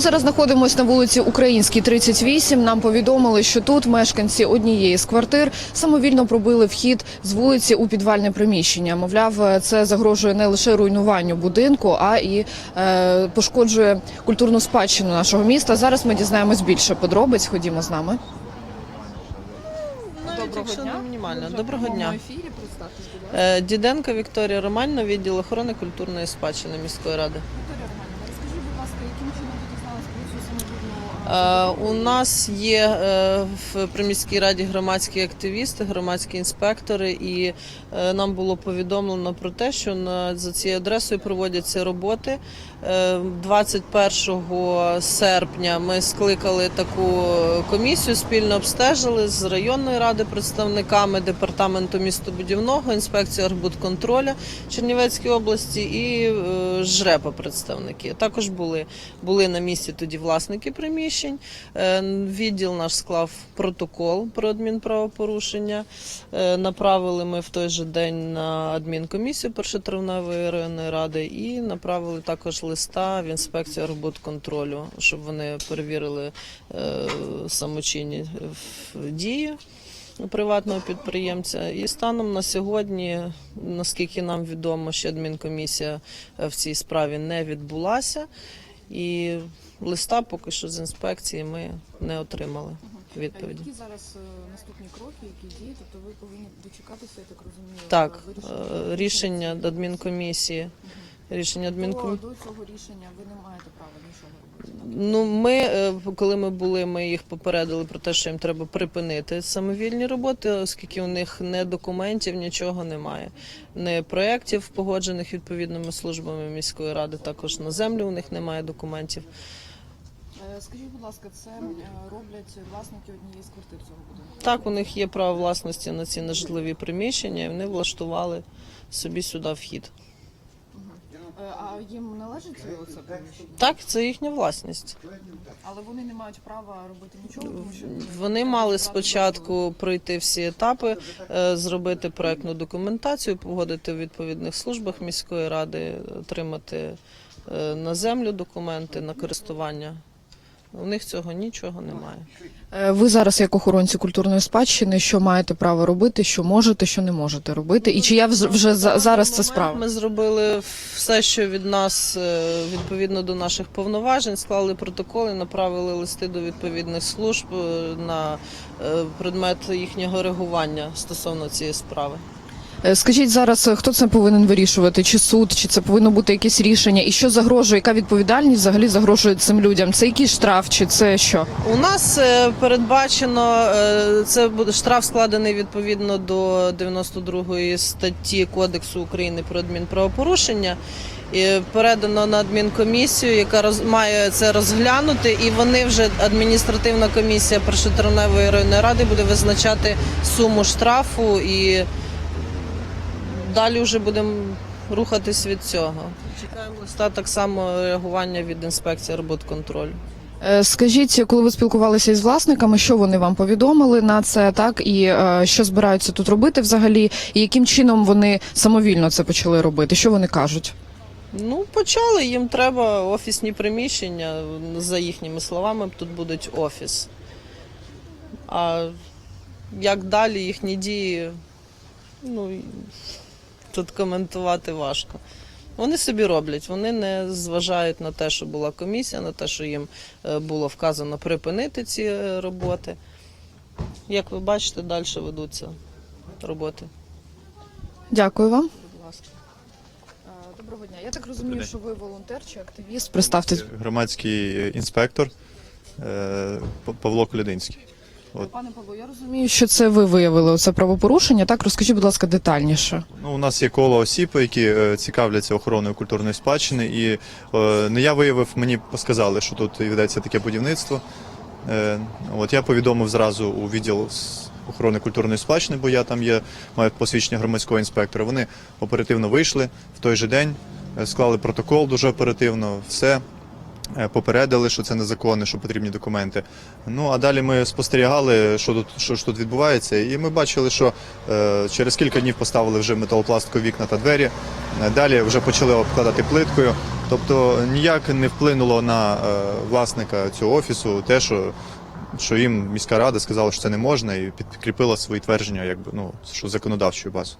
Ми зараз знаходимося на вулиці Українській, 38. Нам повідомили, що тут мешканці однієї з квартир самовільно пробили вхід з вулиці у підвальне приміщення. Мовляв, це загрожує не лише руйнуванню будинку, а і е, пошкоджує культурну спадщину нашого міста. Зараз ми дізнаємось більше подробиць. Ходімо з нами. Якщо дня. мінімально. Доброго дня. Е, Діденко Вікторія Романівна, відділ охорони культурної спадщини міської ради. Вікторія Романівна, розкажіть, будь ласка, яким чином ви дізналися про цю самовільну Е, У нас є е, в приміській раді громадські активісти, громадські інспектори, і е, нам було повідомлено про те, що за цією адресою проводяться роботи. Е, 21 серпня ми скликали таку комісію, спільно обстежили з районної ради представниками департаменту містобудівного, інспекції архбудконтроля Чернівецької області і е, ЖРЕПа представники. Також були, були на місці тоді власники приміщень. Е, Відділ наш склав протокол про адмінправопорушення. Е, Направили ми в той же день на адмінкомісію першотравневої районної ради і направили також листа в інспекцію архбудконтролю, щоб вони перевірили е, самочинні дії приватного підприємця. І станом на сьогодні, наскільки нам відомо, ще адмінкомісія в цій справі не відбулася. І листа поки що з інспекції ми не отримали відповіді. Які зараз е, наступні кроки, які дії? Тобто ви повинні дочекатися, я так розумію, Так, вирішення е, рішення адмінкомісії. Рішення До, адмінкомісії. до цього рішення ви не маєте права нічого робити. Ну, ми, е, коли ми були, ми їх попередили про те, що їм треба припинити самовільні роботи, оскільки у них не документів, нічого немає. Не проєктів, погоджених відповідними службами міської ради, також на землю у них немає документів. Скажіть, будь ласка, це е, роблять власники однієї з квартир цього будинку? Так, у них є право власності на ці нежитлові приміщення, і вони влаштували собі сюди вхід. Е, А їм належить це приміщення? Так, це їхня власність. Але вони не мають права робити нічого, тому що Вони мали спочатку пройти всі етапи, е, зробити проектну документацію, погодити в відповідних службах міської ради, отримати е, на землю документи на користування. У них цього нічого немає. Е, ви зараз, як охоронці культурної спадщини, що маєте право робити, що можете, що не можете робити, і чи я вз- вже за- зараз це справа? Ми зробили все, що від нас е, відповідно до наших повноважень, склали протоколи, направили листи до відповідних служб е, на предмет їхнього реагування стосовно цієї справи. Е, Скажіть зараз, е, хто це повинен вирішувати? Чи суд, чи це повинно бути якесь рішення? І що загрожує? Яка відповідальність взагалі загрожує цим людям? Це якийсь штраф, чи це що? У нас е, передбачено це буде штраф складений відповідно до 92 статті Кодексу України про адмінправопорушення. І передано на адмінкомісію, яка роз, має це розглянути, і вони вже адміністративна комісія першотравневої районної ради буде визначати суму штрафу і далі вже будемо рухатись від цього. Чекаємо листа так само реагування від інспекції роботконтролю. Е, Скажіть, коли ви спілкувалися із власниками, що вони вам повідомили на це, так і е, що збираються тут робити взагалі, і яким чином вони самовільно це почали робити? Що вони кажуть? Ну, почали, їм треба офісні приміщення. За їхніми словами, тут будуть офіс. А як далі їхні дії, ну, тут коментувати важко. Вони собі роблять, вони не зважають на те, що була комісія, на те, що їм е, було вказано припинити ці е, роботи. Як ви бачите, далі ведуться роботи. Дякую вам. Будь ласка. Доброго дня. Я так розумію, що ви волонтер чи активіст. Представтесь. Громадський інспектор е, Павло Колядинський. От. Пане Павло, я розумію, що це ви виявили це правопорушення. Так розкажіть, будь ласка, детальніше. Ну, у нас є коло осіб, які е, цікавляться охороною культурної спадщини, і е, не я виявив, мені сказали, що тут ведеться таке будівництво. Е, от я повідомив зразу у відділ з охорони культурної спадщини, бо я там є, маю посвідчення громадського інспектора. Вони оперативно вийшли в той же день, е, склали протокол дуже оперативно, все. Е, попередили, що це незаконне, що потрібні документи. Ну а далі ми спостерігали, що тут що ж тут відбувається, і ми бачили, що е, через кілька днів поставили вже металопластикові вікна та двері. Е, Далі вже почали обкладати плиткою. Тобто ніяк не вплинуло на е, власника цього офісу те, що, що їм міська рада сказала, що це не можна, і підкріпила свої твердження, якби ну що законодавчою базою.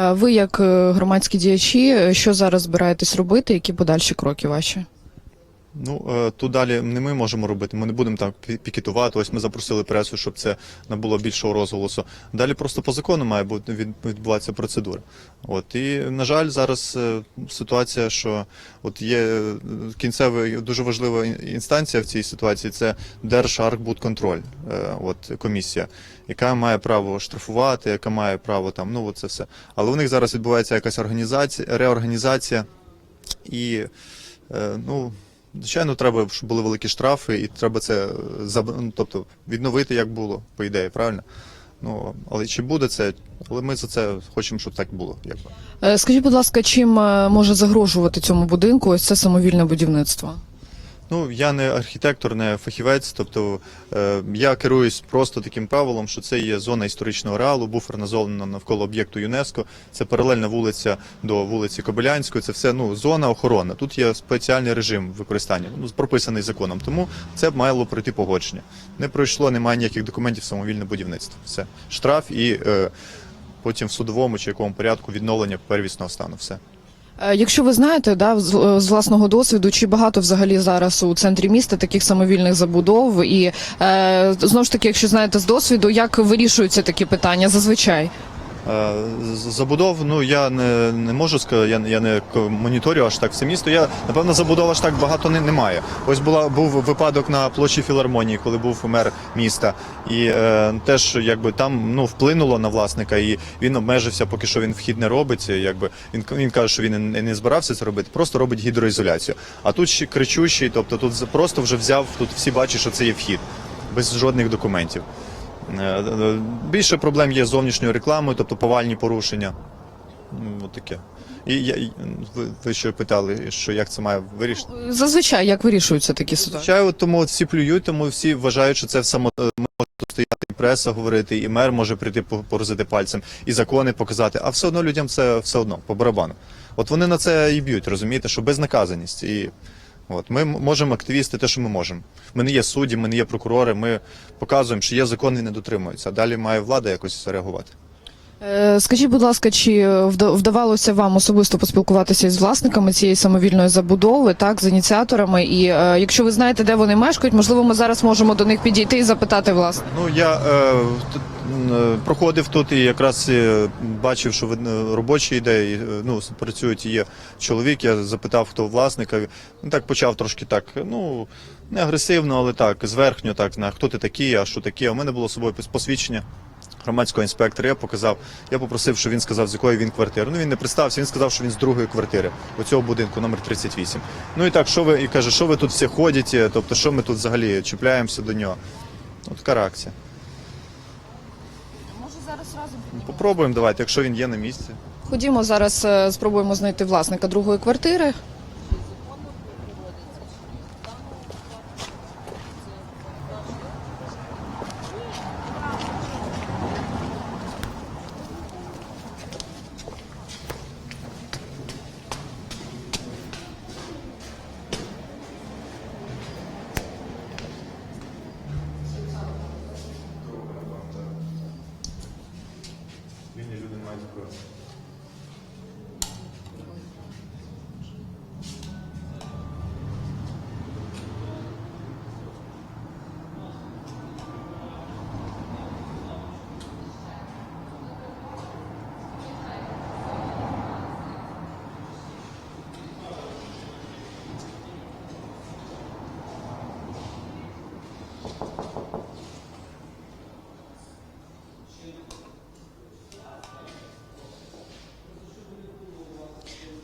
Е, Ви, як громадські діячі, що зараз збираєтесь робити? Які подальші кроки ваші? Ну е, тут далі не ми можемо робити. Ми не будемо так пікетувати. Ось ми запросили пресу, щоб це набуло більшого розголосу. Далі просто по закону має бути відбуватися процедура. От і на жаль, зараз е, ситуація, що от є е, кінцева дуже важлива інстанція в цій ситуації. Це Держархбудконтроль, е, от комісія, яка має право штрафувати, яка має право там. Ну це все. Але у них зараз відбувається якась організація, реорганізація і. Ну, звичайно, треба, щоб були великі штрафи, і треба це ну, тобто, відновити, як було, по ідеї, правильно? Ну, але чи буде це? Але ми за це хочемо, щоб так було. Якби. Е, Скажіть, будь ласка, чим е, може загрожувати цьому будинку ось це самовільне будівництво? Ну, я не архітектор, не фахівець, тобто е, я керуюсь просто таким правилом, що це є зона історичного ареалу, буферна зона навколо об'єкту ЮНЕСКО, це паралельна вулиця до вулиці Кобилянської, це все ну, зона охорона. Тут є спеціальний режим використання, ну, прописаний законом. Тому це мало пройти погодження. Не пройшло, немає ніяких документів самовільне будівництво. Все. Штраф і е, потім в судовому чи якому порядку відновлення первісного стану. Все. Е, Якщо ви знаєте, да, з, е, з власного досвіду, чи багато взагалі зараз у центрі міста таких самовільних забудов, і е, знову ж таки, якщо знаєте з досвіду, як вирішуються такі питання зазвичай? Е, Забудов, ну я не, не можу сказати, я, я не моніторю аж так все місто. Я напевно забудов аж так багато не, немає. Ось була був випадок на площі філармонії, коли був мер міста, і е, теж якби там ну вплинуло на власника, і він обмежився, поки що він вхід не робить. Якби він він каже, що він не, збирався це робити, просто робить гідроізоляцію. А тут ще кричущий, тобто тут просто вже взяв, тут всі бачать, що це є вхід без жодних документів. Е, е, Більше проблем є з зовнішньою рекламою, тобто повальні порушення. Ну, От таке. І я, ви, ви ще питали, що як це має вирішити. Зазвичай як вирішуються такі ситуації? Звичайно, тому от всі плюють, тому всі вважають, що це само е, може стояти і преса говорити, і мер може прийти по- порозити пальцем, і закони показати. А все одно людям це все одно по барабану. От вони на це і б'ють, розумієте, що безнаказаність. І от ми можемо активісти те, що ми можемо. Ми не є судді, ми не є прокурори. Ми показуємо, що є закони не дотримуються. Далі має влада якось реагувати. Е, Скажіть, будь ласка, чи вда- вдавалося вам особисто поспілкуватися із власниками цієї самовільної забудови, так, з ініціаторами? І е, якщо ви знаєте, де вони мешкають, можливо, ми зараз можемо до них підійти і запитати власне. Ну я е, е, проходив тут і якраз бачив, що робочі ідеї ну, працюють. Є чоловік. Я запитав, хто власник. а Він так почав трошки так, ну не агресивно, але так, зверхньо, так на хто ти такий, а що таке. У мене було з собою посвідчення. Громадського інспектора я показав. Я попросив, щоб він сказав, з якої він квартири. Ну він не представився, він сказав, що він з другої квартири оцього будинку, номер 38. Ну і так, що ви і каже, що ви тут всі ходите? Тобто, що ми тут взагалі чіпляємося до нього? От така реакція. Може зараз разом Попробуємо давайте, якщо він є на місці. ходімо зараз. е, Спробуємо знайти власника другої квартири.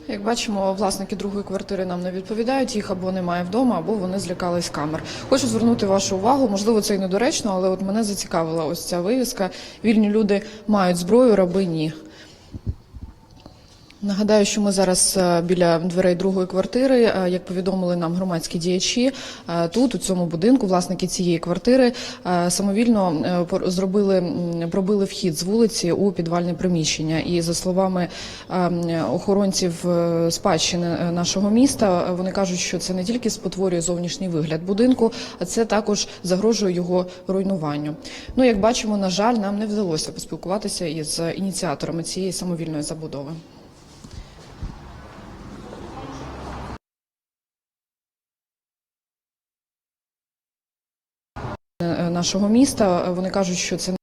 Як бачимо, власники другої квартири нам не відповідають, їх або немає вдома, або вони злякались камер. Хочу звернути вашу увагу, можливо, це і недоречно, але от мене зацікавила ось ця вивіска. Вільні люди мають зброю, раби ні. Нагадаю, що ми зараз е, біля дверей другої квартири. Е, Як повідомили нам громадські діячі, е, тут у цьому будинку власники цієї квартири самовільно зробили пробили вхід з вулиці у підвальне приміщення. І за словами е, охоронців спадщини нашого міста, вони кажуть, що це не тільки спотворює зовнішній вигляд будинку, а це також загрожує його руйнуванню. Ну як бачимо, на жаль, нам не вдалося поспілкуватися із ініціаторами цієї самовільної забудови. е, нашого міста. Вони кажуть, що це